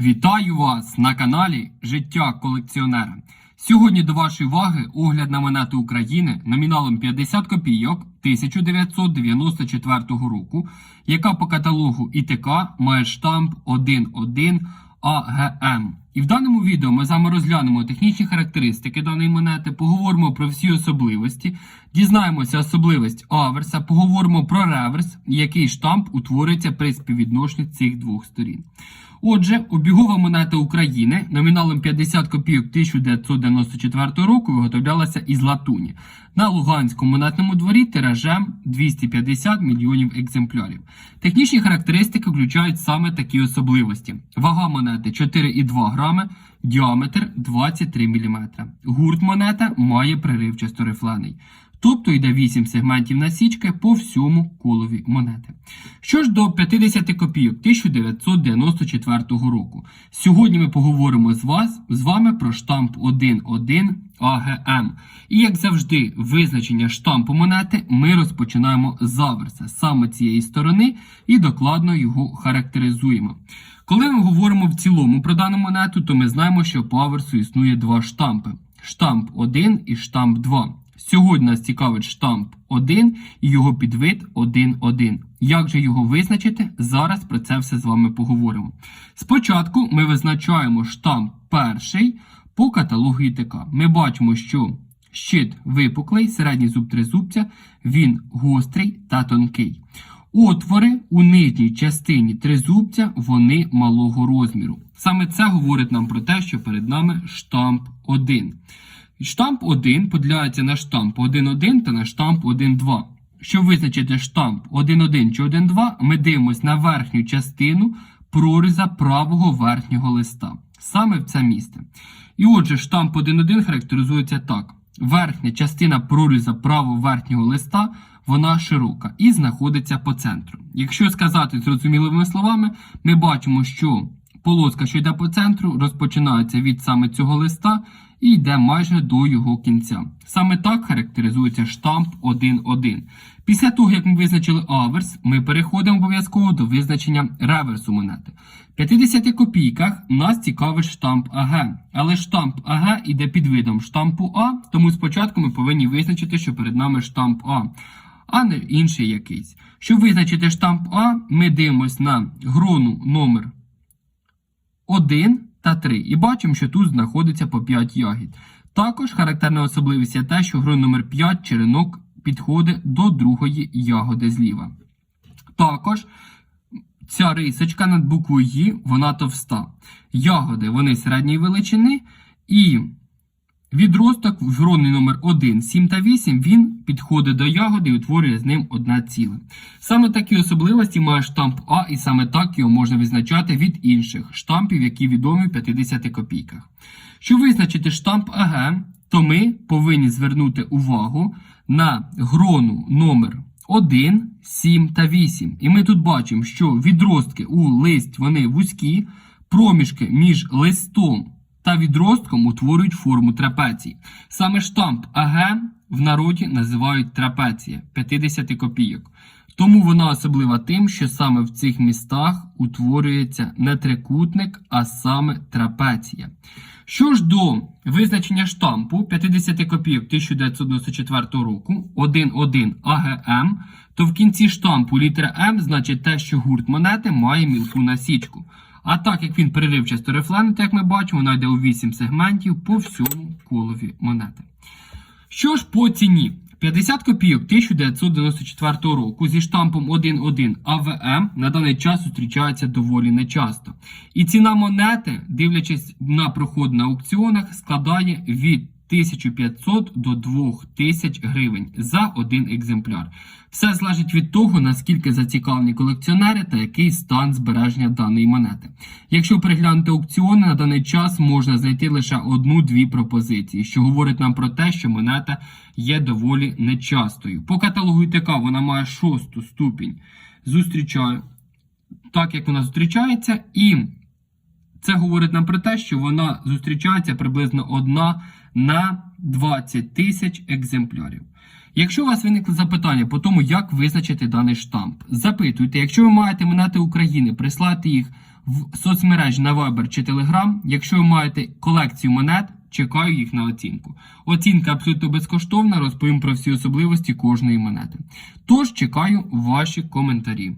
Вітаю вас на каналі Життя колекціонера. Сьогодні до вашої уваги огляд на монети України номіналом 50 копійок 1994 року, яка по каталогу ІТК має штамп 1.1 АГМ. І в даному відео ми з вами розглянемо технічні характеристики даної монети, поговоримо про всі особливості, дізнаємося особливість аверса, поговоримо про реверс, який штамп утворюється при співвідношенні цих двох сторін. Отже, обігова монета України номіналом 50 копійок 1994 року виготовлялася із латуні на Луганському монетному дворі тиражем 250 мільйонів екземплярів. Технічні характеристики включають саме такі особливості: вага монети 4,2 грами, діаметр 23 мм. Гурт монета має приривчасто рифлений. Тобто йде 8 сегментів насічки по всьому колові монети. Що ж до 50 копійок 1994 року. Сьогодні ми поговоримо з вас з вами про штамп 1.1 АГМ. І як завжди, визначення штампу монети ми розпочинаємо з аверса, саме цієї сторони, і докладно його характеризуємо. Коли ми говоримо в цілому про дану монету, то ми знаємо, що по аверсу існує два штампи: штамп 1 і штамп 2. Сьогодні нас цікавить штамп 1 і його підвид 1.1. Як же його визначити? Зараз про це все з вами поговоримо. Спочатку ми визначаємо штамп перший по каталогу ІТК. Ми бачимо, що щит випуклий, середній зуб тризубця, він гострий та тонкий. Отвори у нижній частині тризубця вони малого розміру. Саме це говорить нам про те, що перед нами штамп 1. Штамп 1 поділяється на штамп 1.1 та на штамп 1.2. Щоб визначити штамп 1.1 чи 1.2, ми дивимося на верхню частину проріза правого верхнього листа. Саме в це місце. І отже, штамп 1.1 характеризується так. Верхня частина проріза правого верхнього листа вона широка і знаходиться по центру. Якщо сказати зрозумілими словами, ми бачимо, що полоска, що йде по центру, розпочинається від саме цього листа і йде майже до його кінця. Саме так характеризується штамп 1.1. Після того, як ми визначили аверс, ми переходимо обов'язково до визначення реверсу монети. В 50 копійках нас цікавить штамп АГ, але штамп АГ іде під видом штампу А, тому спочатку ми повинні визначити, що перед нами штамп А, а не інший якийсь. Щоб визначити штамп А, ми дивимося на грону номер 1 та 3 і бачимо, що тут знаходиться по 5 ягід. Також характерна особливість є те, що грон номер 5 черенок підходить до другої ягоди зліва. Також ця рисочка над буквою «Ї» вона товста. Ягоди вони середньої величини і відросток в гроні номер 1, 7 та 8 він підходить до ягоди і утворює з ним одне ціле. Саме такі особливості має штамп А, і саме так його можна визначати від інших штампів, які відомі в 50 копійках. Щоб визначити штамп АГ, то ми повинні звернути увагу на грону номер 1, 7 та 8. І ми тут бачимо, що відростки у листь вони вузькі, проміжки між листом та відростком утворюють форму трапеції. Саме штамп АГ в народі називають трапеція 50 копійок. Тому вона особлива тим, що саме в цих містах утворюється не трикутник, а саме трапеція. Що ж до визначення штампу 50 копійок 1994 року 1.1 АГМ, то в кінці штампу літера М значить те, що гурт монети має мілку насічку. А так як він переривчасто рифлений, як ми бачимо, вона у 8 сегментів по всьому колові монети. Що ж по ціні? 50 копійок 1994 року зі штампом 1.1 АВМ на даний час зустрічається доволі нечасто. І ціна монети, дивлячись на проход на аукціонах, складає від 1500 до 2000 гривень за один екземпляр. Все залежить від того, наскільки зацікавлені колекціонери та який стан збереження даної монети. Якщо переглянути аукціони, на даний час можна знайти лише одну-дві пропозиції, що говорить нам про те, що монета є доволі нечастою. По каталогу ІТК вона має шосту ступінь. Зустрічаю так, як вона зустрічається, і це говорить нам про те, що вона зустрічається приблизно одна на 20 тисяч екземплярів. Якщо у вас виникли запитання по тому, як визначити даний штамп, запитуйте, якщо ви маєте монети України, прислати їх в соцмережі на Viber чи Telegram. Якщо ви маєте колекцію монет, чекаю їх на оцінку. Оцінка абсолютно безкоштовна, розповім про всі особливості кожної монети. Тож чекаю ваші коментарі.